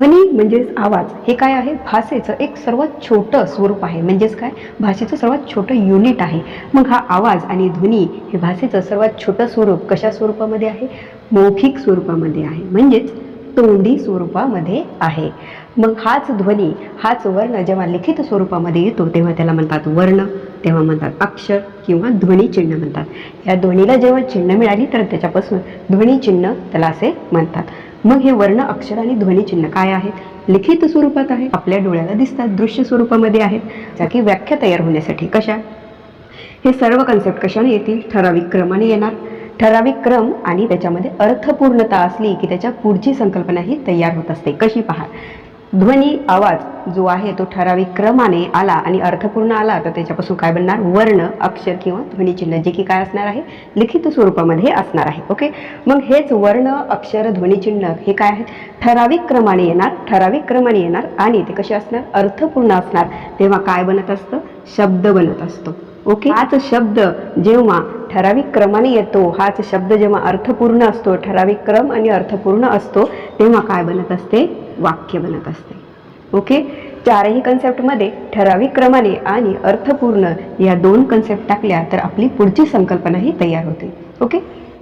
ध्वनी म्हणजेच आवाज हे काय आहे? भाषेचं एक सर्वात छोटं स्वरूप आहे. म्हणजेच काय? भाषेचं सर्वात छोटं युनिट आहे. मग हा आवाज आणि ध्वनी हे भाषेचं सर्वात छोटं स्वरूप कशा स्वरूपामध्ये आहे? मौखिक स्वरूपामध्ये आहे. म्हणजेच तोंडी स्वरूपामध्ये आहे. मग हाच ध्वनी हाच वर्ण जेव्हा लिखित स्वरूपामध्ये येतो तेव्हा त्याला म्हणतात वर्ण तेव्हा म्हणतात अक्षर किंवा ध्वनी चिन्ह म्हणतात. या ध्वनीला जेव्हा चिन्ह मिळाली तर त्याच्यापासून ध्वनी चिन्ह त्याला असे म्हणतात. मग हे वर्ण अक्षर आणि ध्वनीचिन्ह काय आहेत? लिखित स्वरूपात आहे आपल्या डोळ्याला दिसतात दृश्य स्वरूपामध्ये आहेत. ज्या की व्याख्या तयार होण्यासाठी. कशा? हे सर्व कन्सेप्ट कशाने येतील? ठराविक क्रमाने येणार. ठराविक क्रम आणि त्याच्यामध्ये अर्थपूर्णता असली की त्याच्या पुढची संकल्पना ही तयार होत असते. कशी पहा ध्वनी आवाज जो आहे तो ठराविक क्रमाने आला आणि अर्थपूर्ण आला तर त्याच्यापासून काय बनणार? वर्ण अक्षर किंवा ध्वनिचिन्ह जे की काय असणार आहे? लिखित स्वरूपामध्ये असणार आहे ओके? मग हेच वर्ण अक्षर ध्वनिचिन्ह हे काय आहेत? ठराविक क्रमाने येणार ठराविक क्रमाने येणार आणि ते कसे असणार? अर्थपूर्ण असणार. तेव्हा काय बनत असतं? शब्द बनत असतो ओके? हाच शब्द जेव्हा ठराविक क्रमाने येतो हाच शब्द जेव्हा अर्थपूर्ण असतो ठराविक क्रम आणि अर्थपूर्ण असतो तेव्हा काय बनत असते? वाक्य बनत असते. ओके चारही कन्सेप्टमध्ये ठराविक क्रमाने आणि अर्थपूर्ण या दोन कन्सेप्ट टाकल्या तर आपली पुढची संकल्पनाही तयार होते. ओके